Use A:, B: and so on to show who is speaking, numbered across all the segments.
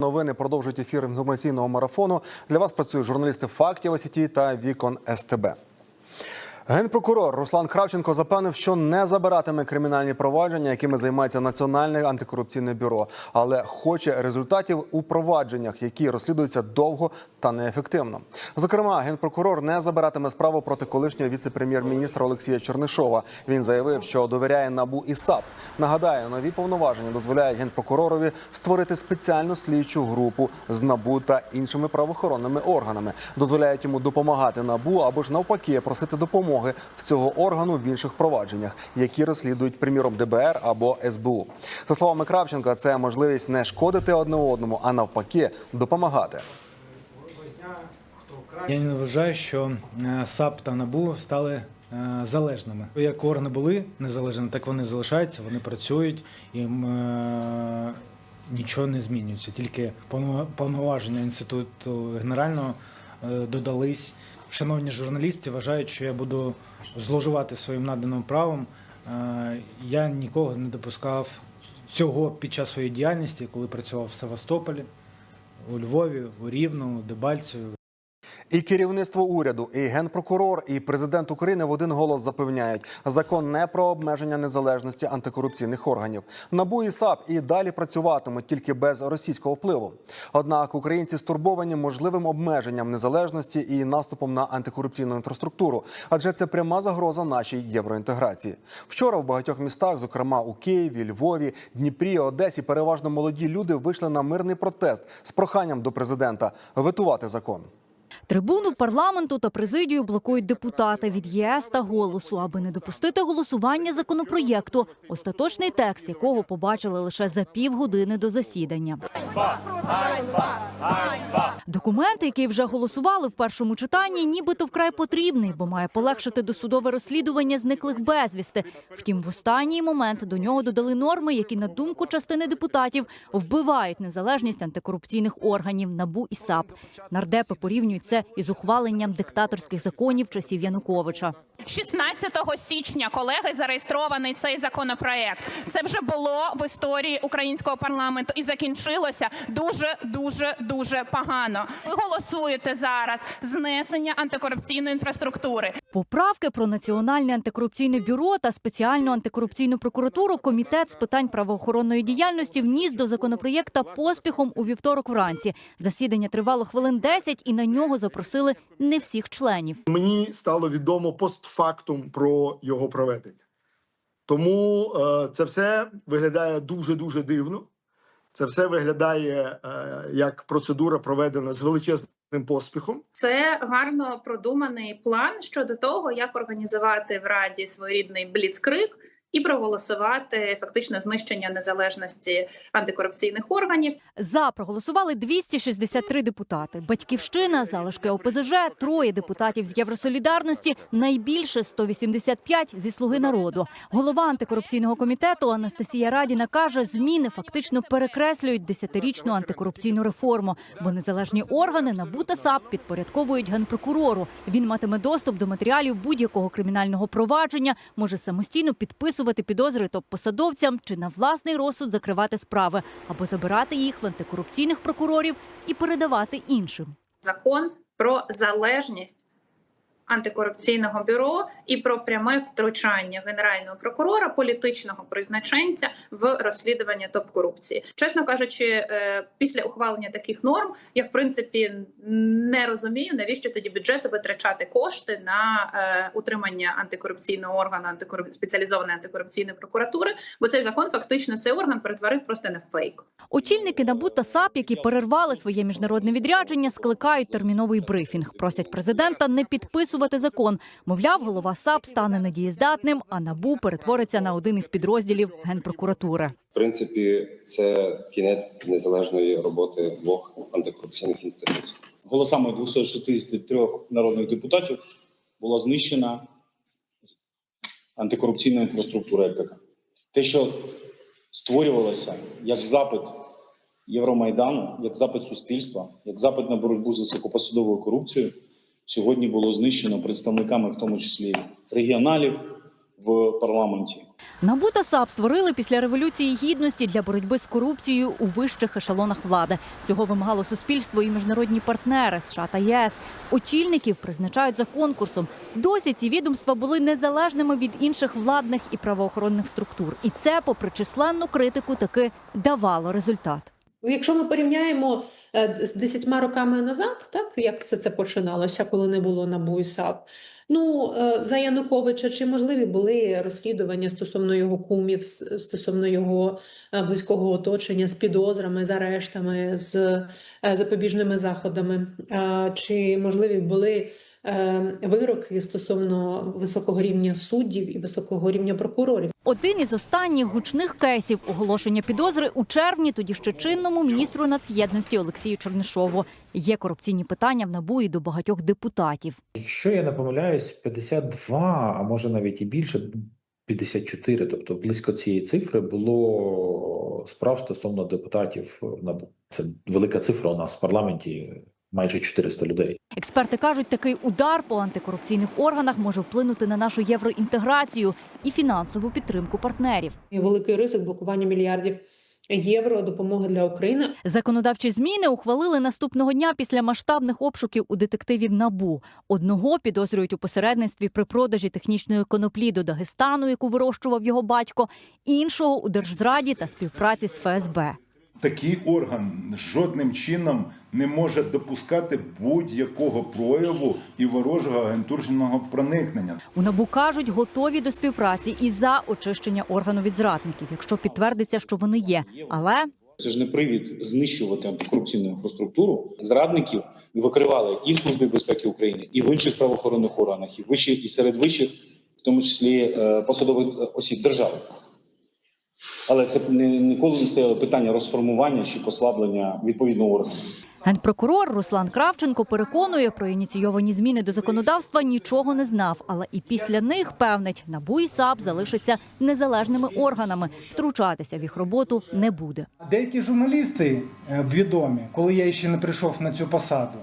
A: Новини продовжують ефір інформаційного марафону. Для вас працюють журналісти фактів ОСІТІ та Вікон СТБ. Генпрокурор Руслан Кравченко запевнив, що не забиратиме кримінальні провадження, якими займається Національне антикорупційне бюро, але хоче результатів у провадженнях, які розслідуються довго та неефективно. Зокрема, генпрокурор не забиратиме справу проти колишнього віце-прем'єр-міністра Олексія Чернишова. Він заявив, що довіряє набу і САП. Нагадаю, нові повноваження дозволяють генпрокуророві створити спеціальну слідчу групу з набу та іншими правоохоронними органами. Дозволяють йому допомагати набу або ж навпаки просити допомоги в цього органу в інших провадженнях, які розслідують приміром ДБР або СБУ. За словами Кравченка, це можливість не шкодити одне одному, а навпаки допомагати.
B: Я не вважаю, що е, САП та НАБУ стали е, залежними. Як органи були незалежними, так вони залишаються, вони працюють і е, нічого не змінюється. Тільки повно- повноваження інституту генерального додались. Шановні журналісти вважають, що я буду зловживати своїм наданим правом. Е, Я нікого не допускав цього під час своєї діяльності, коли працював в Севастополі, у Львові, у Рівному, Дебальцеві.
A: І керівництво уряду, і генпрокурор, і президент України в один голос запевняють, закон не про обмеження незалежності антикорупційних органів. Набу і САП і далі працюватимуть тільки без російського впливу. Однак українці стурбовані можливим обмеженням незалежності і наступом на антикорупційну інфраструктуру, адже це пряма загроза нашій євроінтеграції. Вчора в багатьох містах, зокрема у Києві, Львові, Дніпрі, Одесі, переважно молоді люди вийшли на мирний протест з проханням до президента ветувати закон.
C: Трибуну парламенту та президію блокують депутати від ЄС та голосу, аби не допустити голосування законопроєкту, остаточний текст якого побачили лише за півгодини до засідання. Документ, який вже голосували в першому читанні, нібито вкрай потрібний, бо має полегшити досудове розслідування зниклих безвісти. Втім, в останній момент до нього додали норми, які, на думку частини депутатів, вбивають незалежність антикорупційних органів НАБУ і САП. Нардепи порівнюють це із ухваленням диктаторських законів часів Януковича.
D: 16 січня колеги зареєстрований цей законопроект. Це вже було в історії українського парламенту і закінчилося дуже дуже дуже погано. Ви голосуєте зараз знесення антикорупційної інфраструктури.
C: Поправки про національне антикорупційне бюро та спеціальну антикорупційну прокуратуру комітет з питань правоохоронної діяльності вніс до законопроєкта поспіхом у вівторок вранці. Засідання тривало хвилин 10 і на нього запросили не всіх членів.
E: Мені стало відомо постфактум про його проведення. Тому е, це все виглядає дуже дуже дивно. Це все виглядає е, як процедура проведена з величезним поспіхом.
F: Це гарно продуманий план щодо того, як організувати в раді своєрідний бліцкрик і проголосувати фактично знищення незалежності антикорупційних органів.
C: За проголосували 263 депутати. Батьківщина, залишки ОПЗЖ, троє депутатів з Євросолідарності, найбільше 185 зі слуги народу. Голова антикорупційного комітету Анастасія Радіна каже, зміни фактично перекреслюють десятирічну антикорупційну реформу, бо незалежні органи НАБУ та САП підпорядковують генпрокурору. Він матиме доступ до матеріалів будь-якого кримінального провадження, може самостійно підписувати підозри топ-посадовцям чи на власний розсуд закривати справи або забирати їх в антикорупційних прокурорів і передавати іншим.
F: Закон про залежність антикорупційного бюро і про пряме втручання генерального прокурора, політичного призначенця в розслідування топ-корупції. Чесно кажучи, е, після ухвалення таких норм я в принципі не розумію, навіщо тоді бюджету витрачати кошти на е, утримання антикорупційного органу, антикору... спеціалізованої антикорупційної прокуратури, бо цей закон фактично цей орган перетворив просто на фейк.
C: Очільники НАБУ та САП, які перервали своє міжнародне відрядження, скликають терміновий брифінг. Просять президента не підписувати закон. Мовляв, голова САП стане недієздатним, а НАБУ перетвориться на один із підрозділів генпрокуратури.
G: В принципі, це кінець незалежної роботи двох антикорупційних інституцій.
H: голосами 263 народних депутатів була знищена антикорупційна інфраструктура як така. Те, що створювалося як запит Євромайдану, як запит суспільства, як запит на боротьбу з високопосадовою корупцією, сьогодні було знищено представниками, в тому числі регіоналів, в парламенті.
C: НАБУ та САП створили після революції гідності для боротьби з корупцією у вищих ешелонах влади. Цього вимагало суспільство і міжнародні партнери США та ЄС. Очільників призначають за конкурсом. Досі ці відомства були незалежними від інших владних і правоохоронних структур. І це, попри численну критику, таки давало результат.
I: Якщо ми порівняємо е, з 10 роками назад, так як все це починалося, коли не було НАБУ і САП, ну е, за Януковича чи можливі були розслідування стосовно його кумів, стосовно його е, близького оточення з підозрами, з арештами, з запобіжними заходами, чи можливі були вироки стосовно високого рівня суддів і високого рівня прокурорів?
C: Один із останніх гучних кейсів оголошення підозри у червні тоді ще чинному міністру нацєдності Олексію Чернишову. Є корупційні питання в НАБУ і до багатьох депутатів.
J: Якщо я не помиляюсь, 52, а може навіть і більше, 54, тобто близько цієї цифри було справ стосовно депутатів НАБУ. Це велика цифра у нас в парламенті, майже 400 людей.
C: Експерти кажуть, такий удар по антикорупційних органах може вплинути на нашу євроінтеграцію і фінансову підтримку партнерів.
I: Великий ризик блокування мільярдів євро допомоги для України.
C: Законодавчі зміни ухвалили наступного дня після масштабних обшуків у детективів НАБУ. Одного підозрюють у посередництві при продажі технічної коноплі до Дагестану, яку вирощував його батько, іншого у держзраді та співпраці з ФСБ.
K: Такий орган жодним чином не може допускати будь-якого прояву і ворожого агентурного проникнення.
C: У НАБУ кажуть, готові до співпраці і за очищення органу від зрадників, якщо підтвердиться, що вони є. Але
H: Це ж не привід знищувати антикорупційну інфраструктуру. Зрадників викривали і в Службі безпеки України, і в інших правоохоронних органах, і вищі, і серед вищих, в тому числі е, посадових осіб держави. Але це не ніколи не стояло питання розформування чи послаблення відповідного органу.
C: Генпрокурор Руслан Кравченко переконує, про ініційовані зміни до законодавства нічого не знав. Але і після них певнить, НАБУ і САП залишаться незалежними органами. Втручатися в їх роботу не буде.
B: Деякі журналісти е, відомі, коли я ще не прийшов на цю посаду,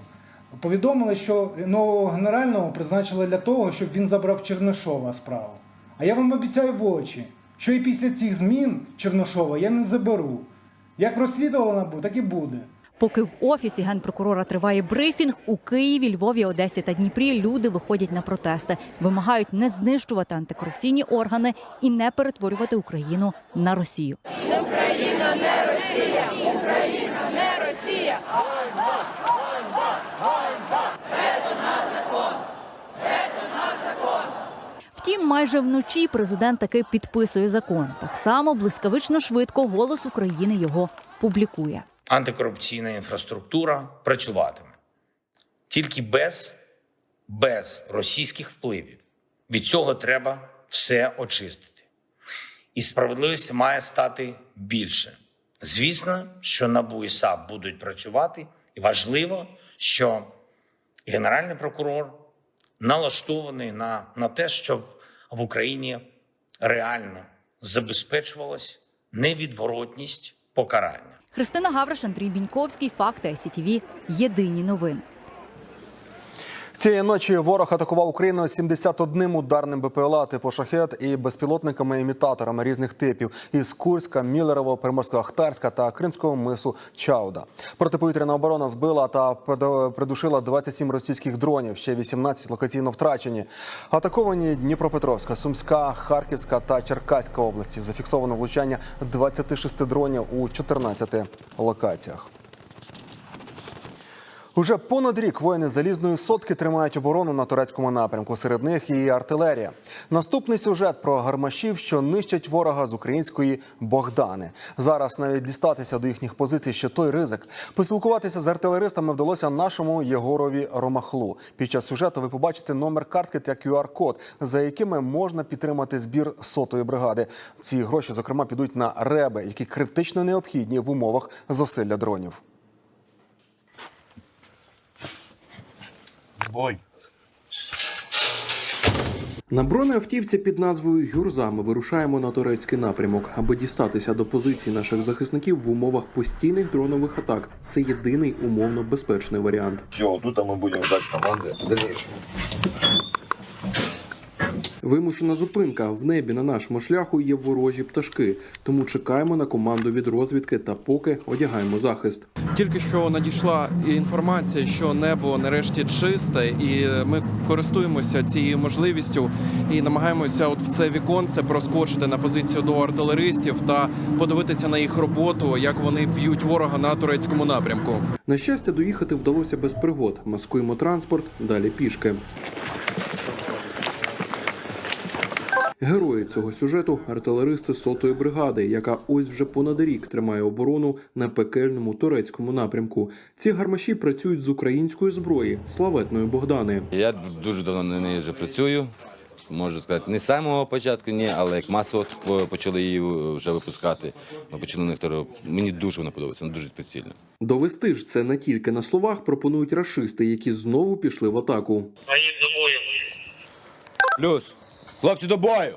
B: повідомили, що нового генерального призначили для того, щоб він забрав Чернишова справу. А я вам обіцяю в очі, що і після цих змін Чернишова я не заберу. Як розслідувала НАБУ, так і буде.
C: Поки в офісі генпрокурора триває брифінг, у Києві, Львові, Одесі та Дніпрі люди виходять на протести, вимагають не знищувати антикорупційні органи і не перетворювати Україну на Росію. Україна не Росія. Україна не Росія. Втім, майже вночі президент таки підписує закон. Так само блискавично швидко голос України його публікує.
L: Антикорупційна інфраструктура працюватиме тільки без, без російських впливів. Від цього треба все очистити. І справедливості має стати більше. Звісно, що НАБУ і САП будуть працювати, і важливо, що Генеральний прокурор налаштований на, на те, щоб в Україні реально забезпечувалась невідворотність покарання.
C: Христина Гавриш, Андрій Біньковський, Факти СІТВ. Єдині новини.
A: Цієї ночі ворог атакував Україну 71 ударним БПЛА типу шахет і безпілотниками-імітаторами різних типів із Курська, Мілерово, Приморсько-Ахтарська та Кримського мису Чауда. Протиповітряна оборона збила та придушила 27 російських дронів, ще 18 локаційно втрачені. Атаковані Дніпропетровська, Сумська, Харківська та Черкаська області. Зафіксовано влучання 26 дронів у 14 локаціях. Уже понад рік воїни залізної сотки тримають оборону на турецькому напрямку. Серед них і артилерія. Наступний сюжет про гармашів, що нищать ворога з української Богдани. Зараз навіть дістатися до їхніх позицій ще той ризик. Поспілкуватися з артилеристами вдалося нашому Єгорові Ромахлу. Під час сюжету ви побачите номер картки та QR-код, за якими можна підтримати збір сотої бригади. Ці гроші, зокрема, підуть на реби, які критично необхідні в умовах засилля дронів.
M: На бронеавтівці під назвою Гюрза ми вирушаємо на турецький напрямок, аби дістатися до позицій наших захисників в умовах постійних дронових атак. Це єдиний умовно безпечний варіант.
N: Все, тут ми будемо ждати команди дальнейшего.
M: Вимушена зупинка в небі на нашому шляху є ворожі пташки, тому чекаємо на команду від розвідки та поки одягаємо захист.
N: Тільки що надійшла інформація, що небо нарешті чисте, і ми користуємося цією можливістю і намагаємося от в це віконце проскочити на позицію до артилеристів та подивитися на їх роботу, як вони б'ють ворога на турецькому напрямку.
M: На щастя, доїхати вдалося без пригод. Маскуємо транспорт, далі пішки. Герої цього сюжету артилеристи сотої бригади, яка ось вже понад рік тримає оборону на пекельному турецькому напрямку. Ці гармаші працюють з української зброї славетної Богдани.
O: Я дуже давно на неї вже працюю. Можу сказати, не з самого початку, ні, але як масово почали її вже випускати, ми почали на них Мені дуже вона подобається, вона дуже прицільна.
M: Довести ж це не тільки на словах пропонують рашисти, які знову пішли в атаку.
O: Плюс, хлопці до бою!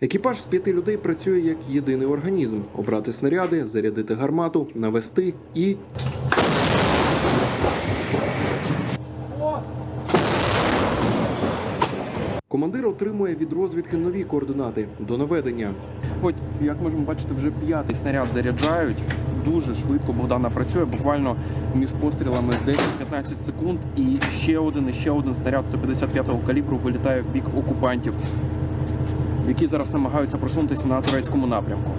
M: Екіпаж з п'яти людей працює як єдиний організм: обрати снаряди, зарядити гармату, навести і. Командир отримує від розвідки нові координати до наведення.
N: От як можемо бачити, вже п'ятий снаряд заряджають. Дуже швидко Богдана працює. Буквально між пострілами 10-15 секунд, і ще один, і ще один снаряд 155-го калібру вилітає в бік окупантів, які зараз намагаються просунутися на турецькому напрямку.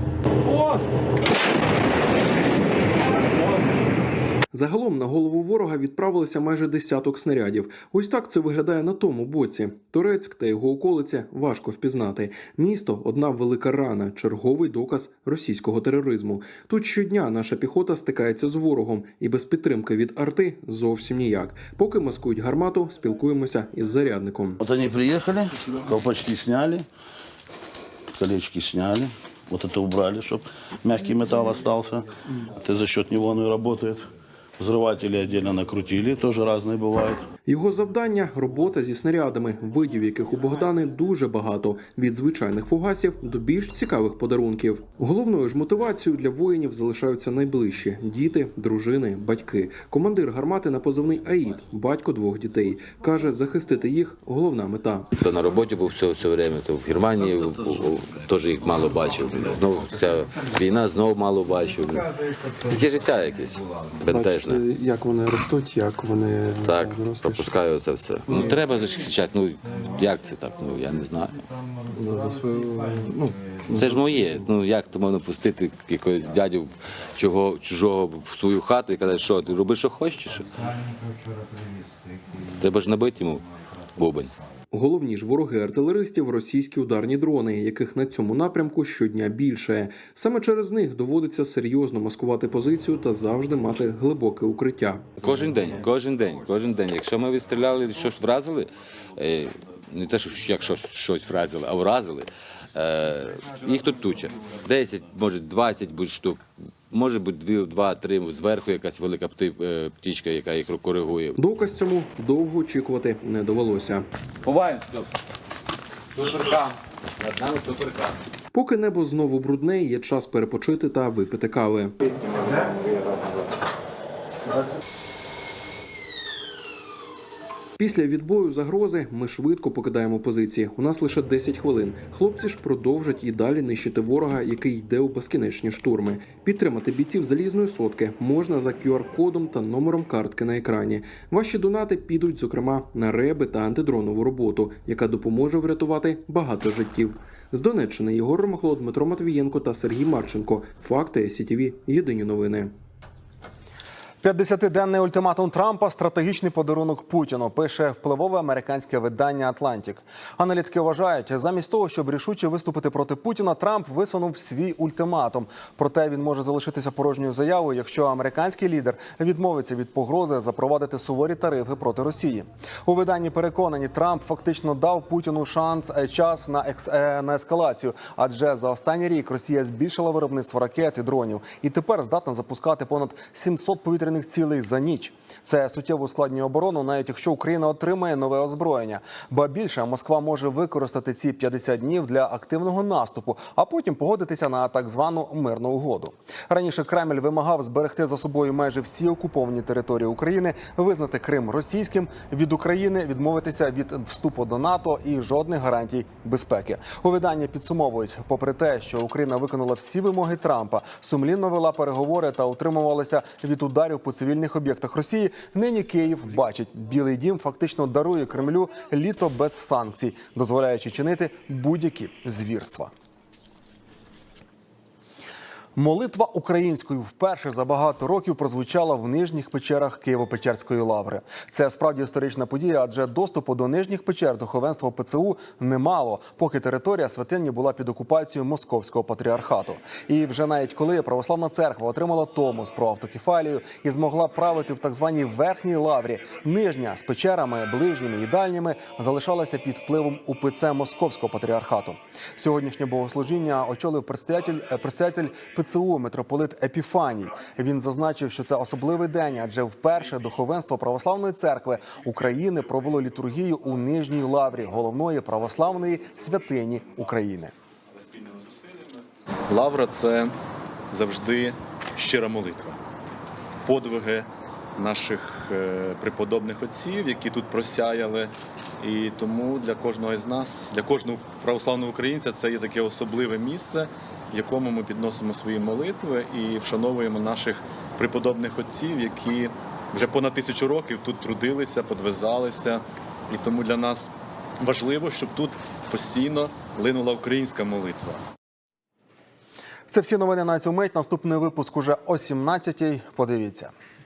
M: Загалом на голову ворога відправилися майже десяток снарядів. Ось так це виглядає на тому боці. Турецьк та його околиця важко впізнати. Місто одна велика рана, черговий доказ російського тероризму. Тут щодня наша піхота стикається з ворогом, і без підтримки від арти зовсім ніяк. Поки маскують гармату, спілкуємося із зарядником.
P: Вот они приехали, колпачки сняли, колечки сняли. Вот это убрали, чтобы мягкий металл остался. Это за счет него он и работает. Взрыватели отдельно накрутили, тоже разные бывают.
M: Його завдання робота зі снарядами, видів яких у Богдани дуже багато від звичайних фугасів до більш цікавих подарунків. Головною ж мотивацією для воїнів залишаються найближчі діти, дружини, батьки. Командир гармати на позивний Аїд, батько двох дітей, каже, захистити їх головна мета.
O: То на роботі був все, все время, то в Германії теж їх мало бачив. Знову ця війна знову мало бачив. Таке життя якесь бентежне.
M: як вони ростуть, як вони
O: Так, пропускаю це все. Ну треба захищати. Ну як це так? Ну я не знаю.
M: за свою ну
O: Це ж моє. Ну як то можна пустити якогось дядю чого чужого в свою хату і казати, що ти роби, що хочеш, чи що? Треба ж набити йому бубень.
M: Головні ж вороги артилеристів російські ударні дрони, яких на цьому напрямку щодня більше. Саме через них доводиться серйозно маскувати позицію та завжди мати глибоке укриття.
O: Кожен день, кожен день, кожен день. Якщо ми відстріляли, щось вразили, е, не те, що якщо щось вразили, а вразили, е, їх тут туча. 10, може 20 будь штук. Може бути дві, два, три зверху якась велика пти- е, птічка, яка їх коригує.
M: Доказ цьому довго очікувати не довелося.
O: Ховаємося. Суперкам. Над нами суперкам.
M: Поки небо знову брудне, є час перепочити та випити кави. Після відбою загрози ми швидко покидаємо позиції. У нас лише 10 хвилин. Хлопці ж продовжать і далі нищити ворога, який йде у безкінечні штурми. Підтримати бійців залізної сотки можна за QR-кодом та номером картки на екрані. Ваші донати підуть, зокрема, на реби та антидронову роботу, яка допоможе врятувати багато життів. З Донеччини Єгор Ромахло, Дмитро Матвієнко та Сергій Марченко. Факти СІТВ. Єдині новини.
A: 50-денний ультиматум Трампа стратегічний подарунок Путіну. Пише впливове американське видання Атлантік. Аналітики вважають, замість того, щоб рішуче виступити проти Путіна, Трамп висунув свій ультиматум. Проте він може залишитися порожньою заявою, якщо американський лідер відмовиться від погрози запровадити суворі тарифи проти Росії. У виданні переконані, Трамп фактично дав Путіну шанс е, час на екс е, на ескалацію, адже за останній рік Росія збільшила виробництво ракет і дронів і тепер здатна запускати понад 700 повітряних збройних цілей за ніч. Це суттєво ускладнює оборону, навіть якщо Україна отримає нове озброєння. Ба більше Москва може використати ці 50 днів для активного наступу, а потім погодитися на так звану мирну угоду. Раніше Кремль вимагав зберегти за собою майже всі окуповані території України, визнати Крим російським, від України відмовитися від вступу до НАТО і жодних гарантій безпеки. У виданні підсумовують, попри те, що Україна виконала всі вимоги Трампа, сумлінно вела переговори та утримувалася від ударів по цивільних об'єктах Росії. Нині Київ бачить, Білий Дім фактично дарує Кремлю літо без санкцій, дозволяючи чинити будь-які звірства. Молитва українською вперше за багато років прозвучала в нижніх печерах Києво-Печерської лаври. Це справді історична подія, адже доступу до нижніх печер духовенства ПЦУ немало, поки територія святині була під окупацією московського патріархату. І вже навіть коли православна церква отримала томос про автокефалію і змогла правити в так званій верхній лаврі, нижня з печерами, ближніми і дальніми залишалася під впливом УПЦ московського патріархату. Сьогоднішнє богослужіння очолив предстоятель, е, предстоятель ПЦУ митрополит Епіфаній. Він зазначив, що це особливий день, адже вперше духовенство православної церкви України провело літургію у нижній лаврі головної православної святині України.
Q: Лавра це завжди щира молитва, подвиги наших е, преподобних отців, які тут просяяли. І тому для кожного із нас, для кожного православного українця, це є таке особливе місце, в якому ми підносимо свої молитви і вшановуємо наших преподобних отців, які вже понад тисячу років тут трудилися, подвизалися. І тому для нас важливо, щоб тут постійно линула українська молитва.
A: Це всі новини на цю мить. Наступний випуск уже о 17-й. Подивіться.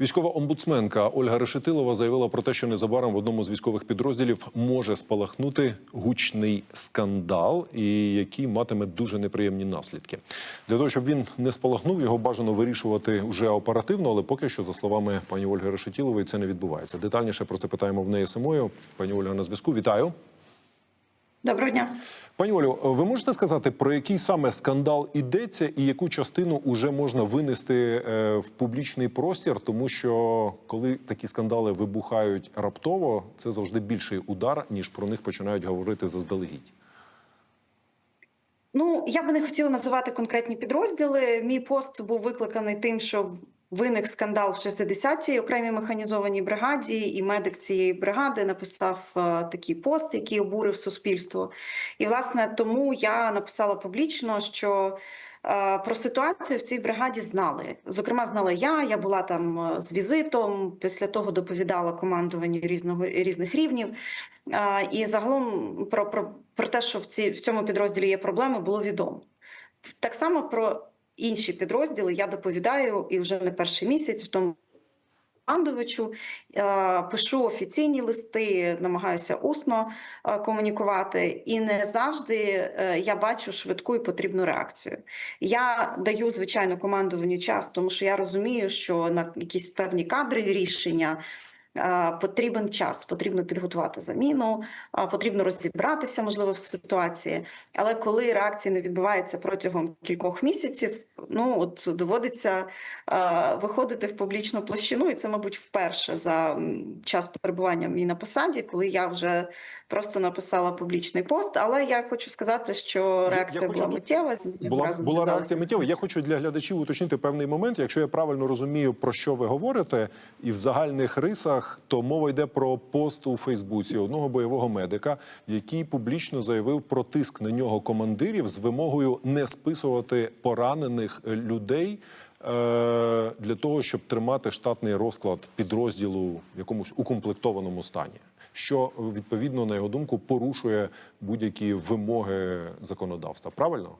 R: Військова омбудсменка Ольга Решетилова заявила про те, що незабаром в одному з військових підрозділів може спалахнути гучний скандал, і який матиме дуже неприємні наслідки. Для того щоб він не спалахнув, його бажано вирішувати вже оперативно, але поки що, за словами пані Ольги Решетілової, це не відбувається. Детальніше про це питаємо в неї самою. Пані Ольга на зв'язку. Вітаю.
S: Доброго дня.
R: Пані Олю, ви можете сказати, про який саме скандал йдеться і яку частину вже можна винести е, в публічний простір? Тому що коли такі скандали вибухають раптово, це завжди більший удар, ніж про них починають говорити заздалегідь.
S: Ну я би не хотіла називати конкретні підрозділи. Мій пост був викликаний тим, що виник скандал в 60-й окремій механізованій бригаді, і медик цієї бригади написав е, такий пост, який обурив суспільство. І власне тому я написала публічно, що. е, Про ситуацію в цій бригаді знали. Зокрема, знала я. Я була там е, з візитом. Після того доповідала командуванню різного різних рівнів. І загалом про, про, про те, що в, ці, в цьому підрозділі є проблеми, було відомо. Так само про інші підрозділи я доповідаю і вже не перший місяць в тому. Командувачу е, пишу офіційні листи, намагаюся усно е, комунікувати, і не завжди е, я бачу швидку і потрібну реакцію. Я даю звичайно командуванню час, тому що я розумію, що на якісь певні кадрові рішення потрібен час, потрібно підготувати заміну, е, потрібно розібратися, можливо, в ситуації. Але коли реакції не відбувається протягом кількох місяців, ну от доводиться е, виходити в публічну площину, і це, мабуть, вперше за час перебування мій на посаді, коли я вже просто написала публічний пост. Але я хочу сказати, що реакція
R: хочу
S: була миттєва.
R: Була, була реакція миттєва. Я хочу для глядачів уточнити певний момент. Якщо я правильно розумію, про що ви говорите, і в загальних рисах, то мова йде про пост у Фейсбуці одного бойового медика, який публічно заявив про тиск на нього командирів з вимогою не списувати поранених людей. е, Для того щоб тримати штатний розклад підрозділу в якомусь укомплектованому стані, що відповідно на його думку порушує будь-які вимоги законодавства. Правильно?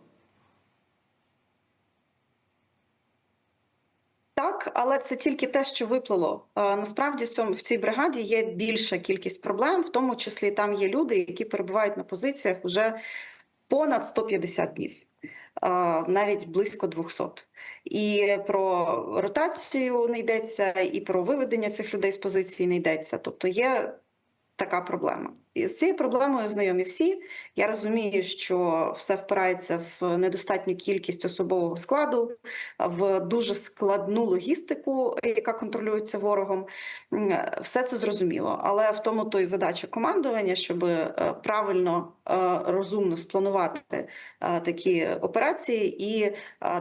S: Так, але це тільки те, що виплило. Насправді в в цій бригаді є більша кількість проблем, в тому числі там є люди, які перебувають на позиціях вже понад 150 днів. навіть близько 200. І про ротацію не йдеться, і про виведення цих людей з позиції не йдеться. Тобто є така проблема. І з цією проблемою знайомі всі. Я розумію, що все впирається в недостатню кількість особового складу, в дуже складну логістику, яка контролюється ворогом. Все це зрозуміло, але в тому то й задача командування, щоб е, правильно е, розумно спланувати е, такі операції і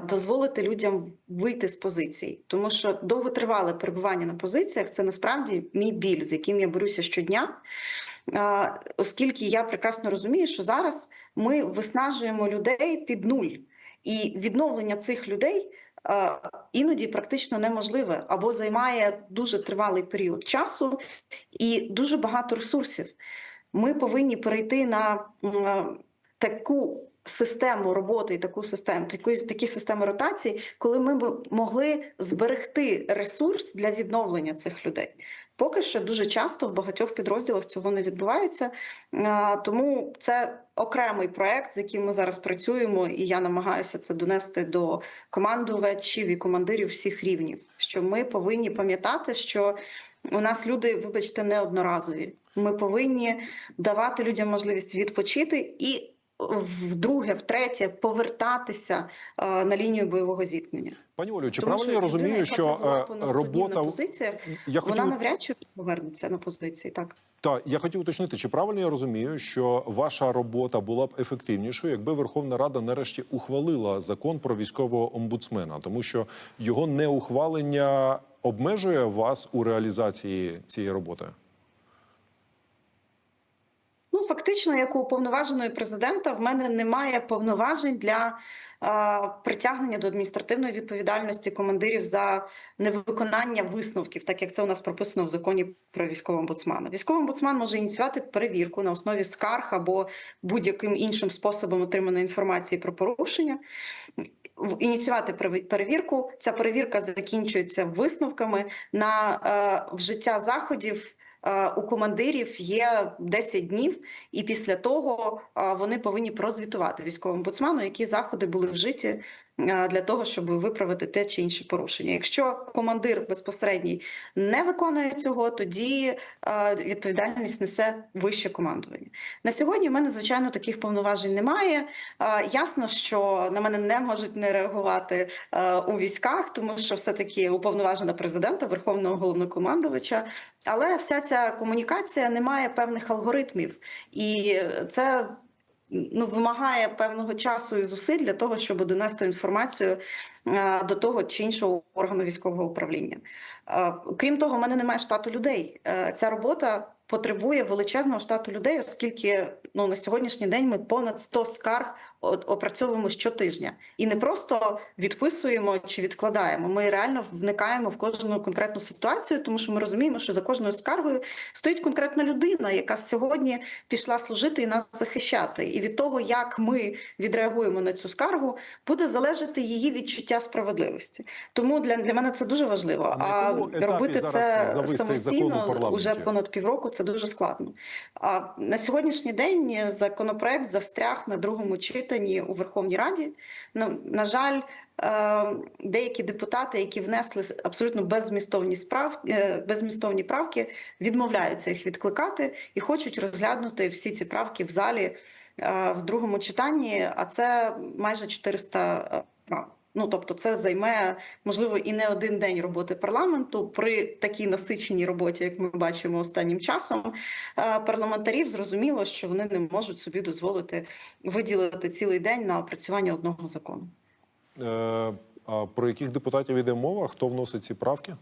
S: дозволити людям вийти з позицій, тому що довготривале перебування на позиціях це насправді мій біль, з яким я борюся щодня. Оскільки я прекрасно розумію, що зараз ми виснажуємо людей під нуль, і відновлення цих людей іноді практично неможливе або займає дуже тривалий період часу і дуже багато ресурсів. Ми повинні перейти на таку систему роботи і таку систему, таку, такі системи ротації, коли ми б могли зберегти ресурс для відновлення цих людей. Поки що дуже часто в багатьох підрозділах цього не відбувається. Тому це окремий проект, з яким ми зараз працюємо, і я намагаюся це донести до командувачів і командирів всіх рівнів. Що ми повинні пам'ятати, що у нас люди, вибачте, не одноразові. Ми повинні давати людям можливість відпочити і вдруге, втретє повертатися е, на лінію бойового зіткнення.
R: Пані Олю, чи
S: Тому
R: правильно я розумію,
S: яка
R: що е,
S: понад 100 днів
R: робота
S: на позиціях,
R: я
S: вона навряд чи повернеться на позиції. Так.
R: Так, я хотів уточнити, чи правильно я розумію, що ваша робота була б ефективнішою, якби Верховна Рада нарешті ухвалила закон про військового омбудсмена, тому що його неухвалення обмежує вас у реалізації цієї роботи.
S: Фактично, як у уповноваженої президента, в мене немає повноважень для е, притягнення до адміністративної відповідальності командирів за невиконання висновків, так як це у нас прописано в законі про військового омбудсмана. Військовий омбудсман може ініціювати перевірку на основі скарг або будь-яким іншим способом отриманої інформації про порушення. Ініціювати переві- перевірку. Ця перевірка закінчується висновками на е, вжиття заходів. Е, У командирів є 10 днів, і після того е, вони повинні прозвітувати військовому омбудсману, які заходи були вжиті для того, щоб виправити те чи інше порушення. Якщо командир безпосередній не виконує цього, тоді е, відповідальність несе вище командування. На сьогодні в мене звичайно таких повноважень немає. Е, Ясно, що на мене не можуть не реагувати е, у військах, тому що все таки уповноважена президента, верховного головнокомандувача. Але вся ця комунікація не має певних алгоритмів, і це ну, вимагає певного часу і зусиль для того, щоб донести інформацію е, до того чи іншого органу військового управління. Е, Крім того, в мене немає штату людей. Е, Ця робота потребує величезного штату людей, оскільки ну на сьогоднішній день ми понад 100 скарг опрацьовуємо щотижня і не просто відписуємо чи відкладаємо. Ми реально вникаємо в кожну конкретну ситуацію, тому що ми розуміємо, що за кожною скаргою стоїть конкретна людина, яка сьогодні пішла служити і нас захищати. І від того, як ми відреагуємо на цю скаргу, буде залежати її відчуття справедливості. Тому для, для мене це дуже важливо.
R: А
S: робити це самостійно уже понад півроку. Це дуже складно. А на сьогоднішній день законопроект застряг на другому читанні у Верховній Раді. На, на жаль, е, деякі депутати, які внесли абсолютно беззмістовні справ, е, беззмістовні правки, відмовляються їх відкликати і хочуть розглянути всі ці правки в залі е, в другому читанні. А це майже 400 правок. Ну, тобто, це займе можливо і не один день роботи парламенту при такій насиченій роботі, як ми бачимо останнім часом. Е, Парламентарів зрозуміло, що вони не можуть собі дозволити виділити цілий день на опрацювання одного закону.
R: Е, а про яких депутатів йде мова? Хто вносить ці правки?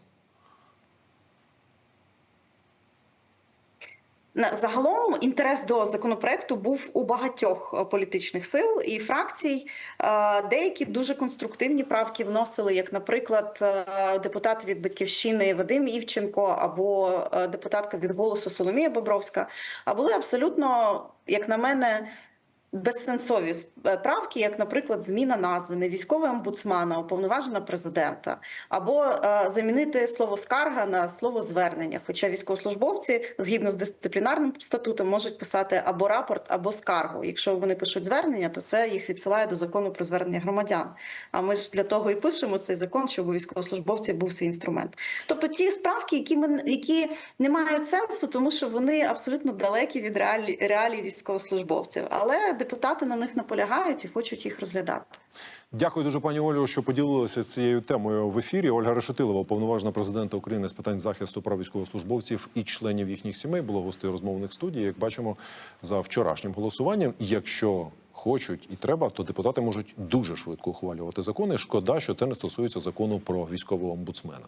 S: Загалом інтерес до законопроекту був у багатьох е, політичних сил і фракцій. Е, Деякі дуже конструктивні правки вносили, як, наприклад, е, депутат від батьківщини Вадим Івченко або депутатка від голосу Соломія Бобровська. А були абсолютно, як на мене, безсенсові е, правки, як, наприклад, зміна назви не військовий омбудсмана, уповноважена президента, або е, замінити слово скарга на слово звернення. Хоча військовослужбовці, згідно з дисциплінарним статутом, можуть писати або рапорт, або скаргу. Якщо вони пишуть звернення, то це їх відсилає до закону про звернення громадян. А ми ж для того і пишемо цей закон, щоб у військовослужбовців був цей інструмент. Тобто ті справки, які ми які не мають сенсу, тому що вони абсолютно далекі від реалій, реалій військовослужбовців, але депутати на них наполягають і хочуть їх розглядати.
R: Дякую дуже, пані Олю, що поділилися цією темою в ефірі. Ольга Решетилова, уповноважена президента України з питань захисту прав військовослужбовців і членів їхніх сімей, була гостею розмовних студій. Як бачимо, за вчорашнім голосуванням, якщо хочуть і треба, то депутати можуть дуже швидко ухвалювати закони. Шкода, що це не стосується закону про військового омбудсмена.